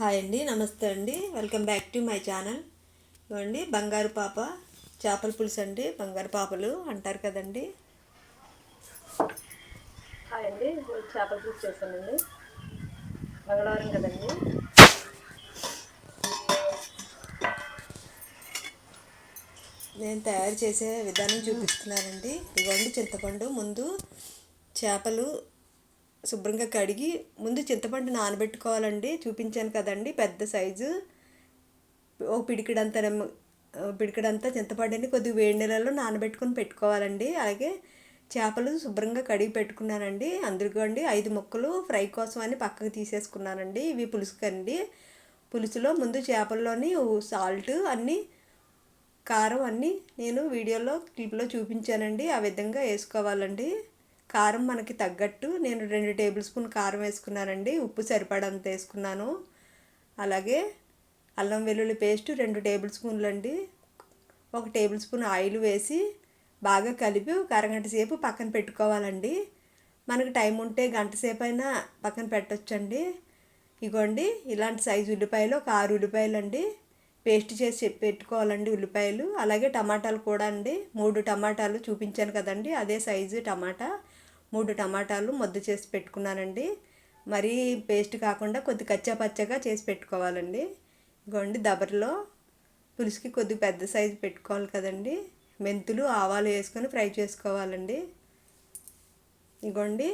Hi అండి నమస్తే అండి. Welcome back to my channel. ఇవ్వండి బంగారు పాప చేపల పులుసు అండి. బంగారు పాపలు అంటారు కదండి. హాయ్ అండి చేపల పులుసు చేశానండి మంగళవారం కదండి. నేను తయారు చేసే విధానం చూపిస్తున్నానండి. ఇవ్వండి చింతపండు ముందు చేపలు శుభ్రంగా కడిగి ముందు చింతపండు నానబెట్టుకోవాలండి. చూపించాను కదండి పెద్ద సైజు. ఓ పిడికిడంత పిడికిడంతా చింతపండుని కొద్దిగా వేడి నీళ్ళలో నానబెట్టుకొని పెట్టుకోవాలండి. అలాగే చేపలు శుభ్రంగా కడిగి పెట్టుకున్నానండి. అందుకండి ఐదు ముక్కలు ఫ్రై కోసం అని పక్కకు తీసేసుకున్నానండి. ఇవి పులుసుకండి. పులుసులో ముందు చేపల్లోని సాల్ట్ అన్నీ కారం అన్నీ నేను వీడియోలో క్లిప్లో చూపించానండి. ఆ విధంగా వేసుకోవాలండి. కారం మనకి తగ్గట్టు నేను రెండు టేబుల్ స్పూన్ కారం వేసుకున్నానండి. ఉప్పు సరిపడంత వేసుకున్నాను. అలాగే అల్లం వెల్లుల్లి పేస్ట్ రెండు టేబుల్ స్పూన్లు అండి. ఒక టేబుల్ స్పూన్ ఆయిల్ వేసి బాగా కలిపి ఒక అరగంట సేపు పక్కన పెట్టుకోవాలండి. మనకు టైం ఉంటే గంట సేపు అయినా పక్కన పెట్టొచ్చండి. ఇగోండి ఇలాంటి సైజు ఉల్లిపాయలు ఒక ఆరు ఉల్లిపాయలు అండి. పేస్ట్ చేసి పెట్టుకోవాలండి ఉల్లిపాయలు. అలాగే టమాటాలు కూడా అండి. మూడు టమాటాలు చూపించాను కదండి. అదే సైజు టమాటా. మూడు టమాటాలు మొద్దు చేసి పెట్టుకున్నానండి. మరీ పేస్ట్ కాకుండా కొద్ది కచ్చా పచ్చగా చేసి పెట్టుకోవాలండి. గొండి దబరలో పులుసుకి కొద్ది పెద్ద సైజు పెట్టుకోవాలి కదండి. మెంతులు ఆవాలు వేసుకొని ఫ్రై చేసుకోవాలండి. ఇగోండి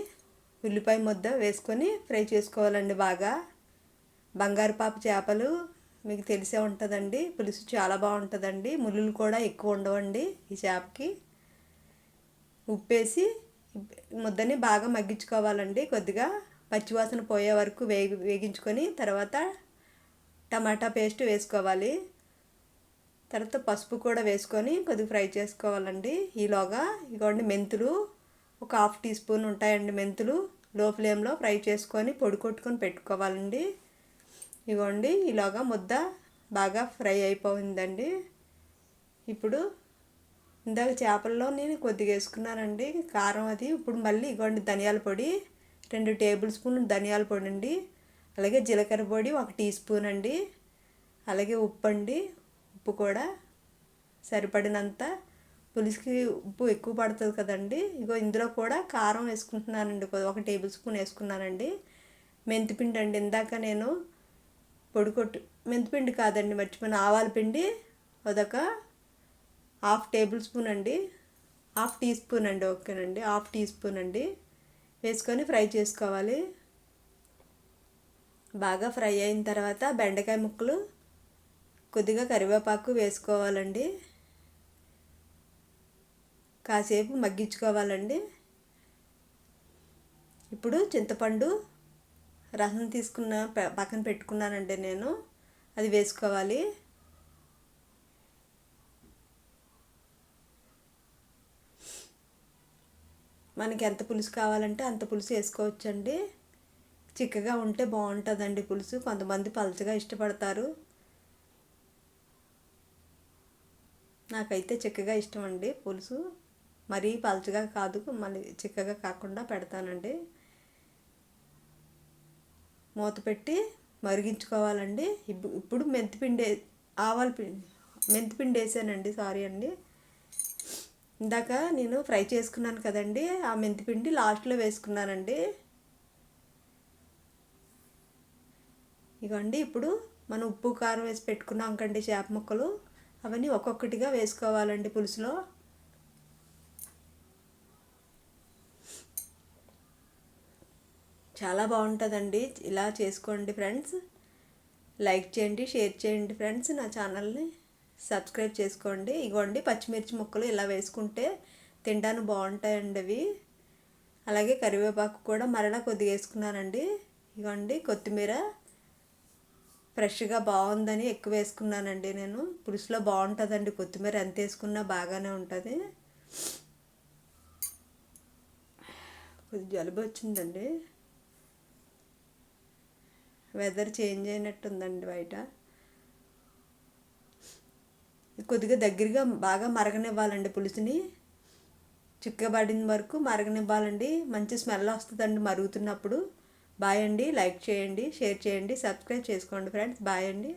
ఉల్లిపాయ ముద్ద వేసుకొని ఫ్రై చేసుకోవాలండి బాగా. బంగారు చేపలు మీకు తెలిసే ఉంటుందండి. పులుసు చాలా బాగుంటుందండి. ముళ్ళు కూడా ఎక్కువ ఉండవండి ఈ చేపకి. ఉప్పేసి ముద్దని బాగా మగ్గించుకోవాలండి. కొద్దిగా పచ్చివాసన పోయే వరకు వేగి వేగించుకొని తర్వాత టమాటా పేస్ట్ వేసుకోవాలి. తర్వాత పసుపు కూడా వేసుకొని కొద్దిగా ఫ్రై చేసుకోవాలండి. ఈలోగా ఇగోండి మెంతులు ఒక హాఫ్ టీ స్పూన్ ఉంటాయండి మెంతులు. లో ఫ్లేమ్లో ఫ్రై చేసుకొని పొడి కొట్టుకొని పెట్టుకోవాలండి. ఇగోండి ఈలోగా ముద్ద బాగా ఫ్రై అయిపోయిందండి. ఇప్పుడు ఇందాక చేపల్లో నేను కొద్దిగా వేసుకున్నానండి. కారం అది. ఇప్పుడు మళ్ళీ ఇగోండి ధనియాల పొడి. రెండు టేబుల్ స్పూన్లు ధనియాల పొడి అండి. అలాగే జీలకర్ర పొడి ఒక టీ స్పూన్ అండి. అలాగే ఉప్పు అండి. ఉప్పు కూడా సరిపడినంత. పులుసుకి ఉప్పు ఎక్కువ పడుతుంది కదండి. ఇగో ఇందులో కూడా కారం వేసుకుంటున్నానండి. ఒక టేబుల్ స్పూన్ వేసుకున్నానండి. మెంతిపిండి అండి. ఇందాక నేను పొడి కొట్టు మెంతిపిండి కాదండి. మర్చిపోయిన ఆవాల పిండి. అదొక హాఫ్ టేబుల్ స్పూన్ అండి హాఫ్ టీ స్పూన్ అండి ఓకేనండి. హాఫ్ టీ స్పూన్ అండి. వేసుకొని ఫ్రై చేసుకోవాలి. బాగా ఫ్రై అయిన తర్వాత బెండకాయ ముక్కలు కొద్దిగా కరివేపాకు వేసుకోవాలండి. కాసేపు మగ్గించుకోవాలండి. ఇప్పుడు చింతపండు రసం తీసుకున్న పక్కన పెట్టుకున్నానండి నేను. అది వేసుకోవాలి. మనకి ఎంత పులుసు కావాలంటే అంత పులుసు వేసుకోవచ్చండి. చిక్కగా ఉంటే బాగుంటుందండి పులుసు. కొంతమంది పలచగా ఇష్టపడతారు. నాకైతే చిక్కగా ఇష్టం అండి పులుసు. మరీ పలచగా కాదు మళ్ళీ చిక్కగా కాకుండా పెడతానండి. మూత పెట్టి మరిగించుకోవాలండి. ఇప్పుడు ఇప్పుడు మెంతిపిండి ఆవాల పిండి మెంతిపిండి వేసానండి సారీ అండి. ఇందాక నేను ఫ్రై చేసుకున్నాను కదండి ఆ మెంతిపిండి లాస్ట్లో వేసుకున్నానండి. ఇగోండి ఇప్పుడు మనం ఉప్పు కారం వేసి పెట్టుకున్నాం కండి చేప ముక్కలు. అవన్నీ ఒక్కొక్కటిగా వేసుకోవాలండి పులుసులో. చాలా బాగుంటుందండి ఇలా చేసుకోండి ఫ్రెండ్స్. లైక్ చేయండి షేర్ చేయండి ఫ్రెండ్స్ నా ఛానల్ని. సబ్స్క్రైబ్ చేసుకోండి. ఇగోండి పచ్చిమిర్చి ముక్కలు ఇలా వేసుకుంటే తినడానికి బాగుంటాయండి అవి. అలాగే కరివేపాకు కూడా మరలా కొద్దిగా వేసుకున్నానండి. ఇగోండి కొత్తిమీర ఫ్రెష్గా బాగుందని ఎక్కువ వేసుకున్నానండి నేను. పులుసులో బాగుంటుందండి. కొత్తిమీర ఎంత వేసుకున్నా బాగానే ఉంటుంది. కొద్ది జలుబు వచ్చిందండి. వెదర్ చేంజ్ అయినట్టుందండి బయట. కొద్దిగా దగ్గరగా బాగా మరగనివ్వాలండి పులుసుని. చిక్కబడిన వరకు మరగనివ్వాలండి. మంచి స్మెల్ వస్తుందండి మరుగుతున్నప్పుడు. బాయ్ అండి. లైక్ చేయండి. షేర్ చేయండి. సబ్స్క్రైబ్ చేసుకోండి ఫ్రెండ్స్. బాయ్ అండి.